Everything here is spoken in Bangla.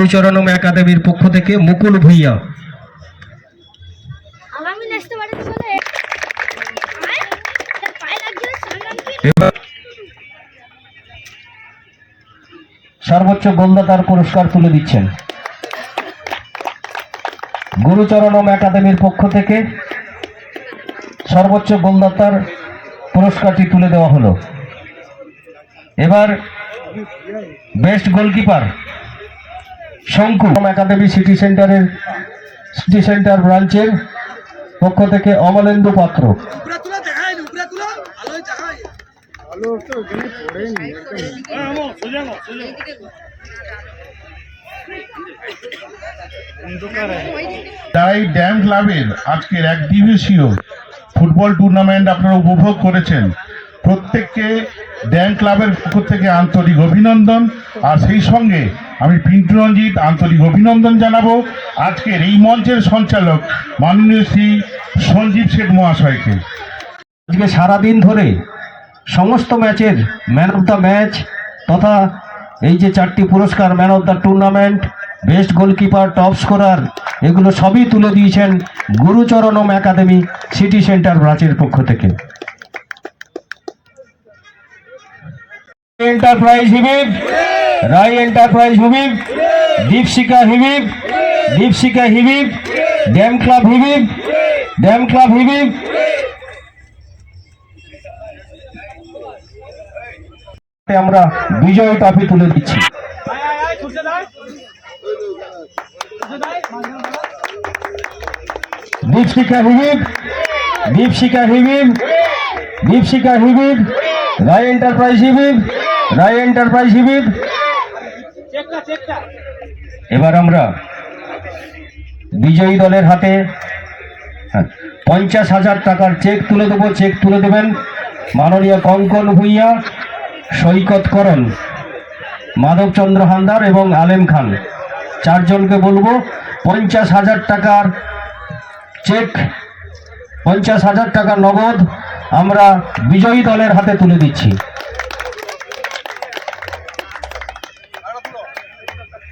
গুরুচরণম একাডেমির পক্ষ থেকে মুকুল ভূঁইয়া। সর্বোচ্চ গোলদাতার পুরস্কার তুলে দিচ্ছেন। গুরুচরণম একাডেমির পক্ষ থেকে সর্বোচ্চ গোলদাতার পুরস্কারটি তুলে দেওয়া হলো। এবার best goalkeeper Shanku academy city সেন্টারের সিটি সেন্টার ব্রাঞ্চের পক্ষ থেকে অমলেন্দু পাত্র। তাই ড্যাম ক্লাবের আজকের এক দিবসীয় ফুটবল টুর্নামেন্ট আপনারা উপভোগ করেছেন। প্রত্যেককে ড্যাম ক্লাবের পক্ষ থেকে আন্তরিক অভিনন্দন। আর সেই সঙ্গে আমি পিন্টু রঞ্জিত, আন্তরিক অভিনন্দন জানাব। আজকের এই মঞ্চের সঞ্চালক মাননীয় শ্রী সঞ্জীব শেখ মহাশয়কে। আজকে সারাদিন ধরে সমস্ত ম্যাচের ম্যান অফ দ্য ম্যাচ তথা এই যে চারটি পুরস্কার, man of the tournament, best goalkeeper, top scorer, এগুলো সবই তুলে দিয়েছেন গুরুচরণম একাডেমি সিটি সেন্টার ব্রাঞ্চের পক্ষ থেকে। এন্টারপ্রাইজ হিবিব রাই এন্টারপ্রাইজ হিবিব দীপশিকা হিবিব দীপশিকা হিবিব ড্যাম ক্লাব হিবিব ড্যাম ক্লাব হিবিব আমরা বিজয় ট্রফি তুলে দিচ্ছি। দীপশিকা হিবিব দীপশিকা হিবিব দীপশিকা হিবিব রায় এন্টারপ্রাইজ হিবিব রায় এন্টারপ্রাইজ হিবিব। এবার আমরা বিজয়ী দলের হাতে হ্যাঁ, পঞ্চাশ হাজার টাকার চেক তুলে দেবো চেক তুলে দেবেন। মাননীয় কঙ্কন ভূঁইয়া সৈকত করণ মাধবচন্দ্র হালদার এবং আলেম খান। চারজনকে বলব পঞ্চাশ হাজার টাকার চেক পঞ্চাশ হাজার টাকা নগদ। আমরা বিজয়ী দলের হাতে তুলে দিচ্ছি।